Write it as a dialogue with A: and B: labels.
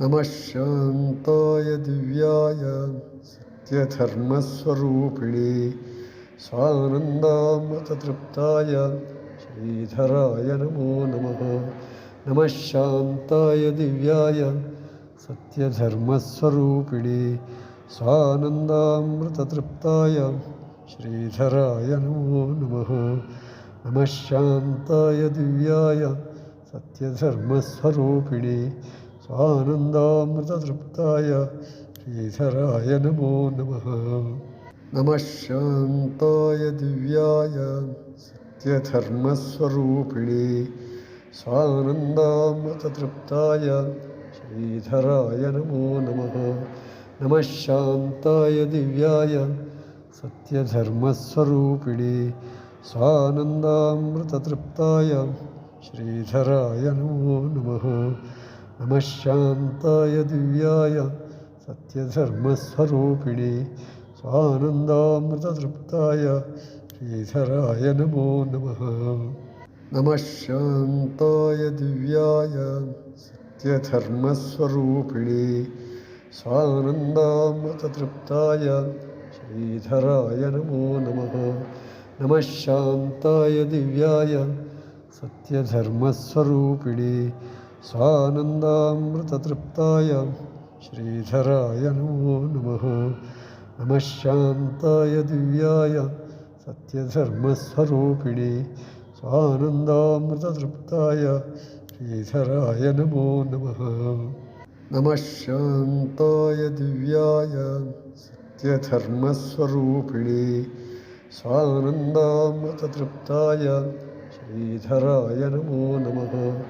A: नमः शान्ताय दिव्याय सत्यधर्मस्वरूपिणे स्वानन्दामृततृप्ताय श्रीधराय नमो नमः। नमः शान्ताय दिव्याय सत्यधर्मस्वरूपिणे स्वानन्दामृततृप्ताय श्रीधराय नमो नमः। नमः शान्ताय दिव्याय सत्यधर्मस्वरूपिणे स्वानन्दामृततृप्ताय श्रीधराय नमो नमः। नमः शान्ताय दिव्याय सत्यधर्मस्वरूपिणे स्वानन्दामृततृप्ताय श्रीधराय नमो नमः। नमः शान्ताय दिव्याय सत्यधर्मस्वरूपिणे स्वानन्दामृततृप्ताय श्रीधराय नमो नमः। नमः शान्ताय दिव्याय सत्यधर्मस्वरूपिणे स्वानन्दामृततृप्ताय श्रीधराय नमो नमः। नमः शान्ताय दिव्याय सत्यधर्मस्वरूपिणे स्वानन्दामृततृप्ताय श्रीधराय नमो नमः। नमः शान्ताय दिव्याय सत्यधर्मस्वरूपिणे स्वानन्दामृततृप्ताय श्रीधराय नमो नमः। नमः शान्ताय दिव्याय सत्यधर्मस्वरूपिणे स्वानन्दामृततृप्ताय श्रीधराय नमो नमः। नमः शान्ताय दिव्याय सत्यधर्मस्वरूपिणे स्वानन्दामृततृप्ताय श्रीधराय नमो नमः।